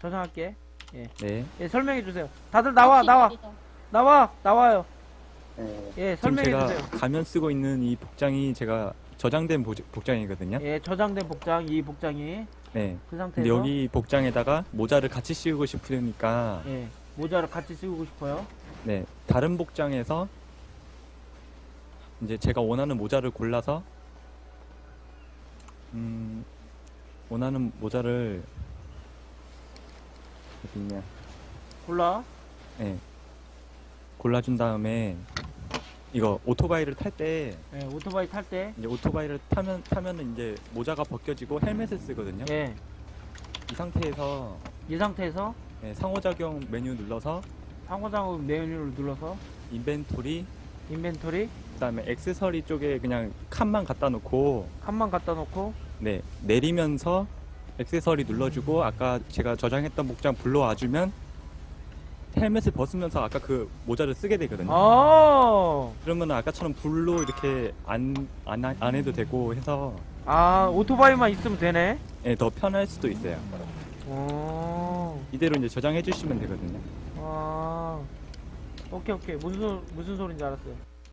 저장할게. 네. 예, 설명해 주세요. 다들 나와, 나와, 나와, 나와요. 네. 예, 지금 설명해 제가 주세요. 가면 쓰고 있는 이 복장이 제가 저장된 보- 복장이거든요. 예, 저장된 복장, 이 복장이 네. 그 근데 상태에서 여기 복장에다가 모자를 같이 씌우고 싶으니까 예, 모자를 같이 쓰고 싶어요. 네. 다른 복장에서 이제 제가 원하는 모자를 골라서 음 원하는 모자를 어디 있냐? 골라. 네. 골라준 다음에 이거 오토바이를 탈 때 예, 오토바이 탈 때. 이제 오토바이를 타면 타면은 이제 모자가 벗겨지고 헬멧을 쓰거든요. 예, 이 상태에서 이 상태에서 네, 상호작용 메뉴 눌러서 상호작용 메뉴를 눌러서 인벤토리 인벤토리 그다음에 액세서리 쪽에 그냥 칸만 갖다 놓고 칸만 갖다 놓고 네 내리면서 액세서리 눌러주고 아까 제가 저장했던 복장 불러와주면 헬멧을 벗으면서 아까 그 모자를 쓰게 되거든요. 어, 그러면 아까처럼 불로 이렇게 안, 안, 안 해도 되고 해서 아, 오토바이만 있으면 되네. 예, 더 편할 수도 있어요. 어, 이대로 이제 저장해 주시면 되거든요. 아, 오케이, 오케이. 무슨, 소- 무슨 소린지 알았어요.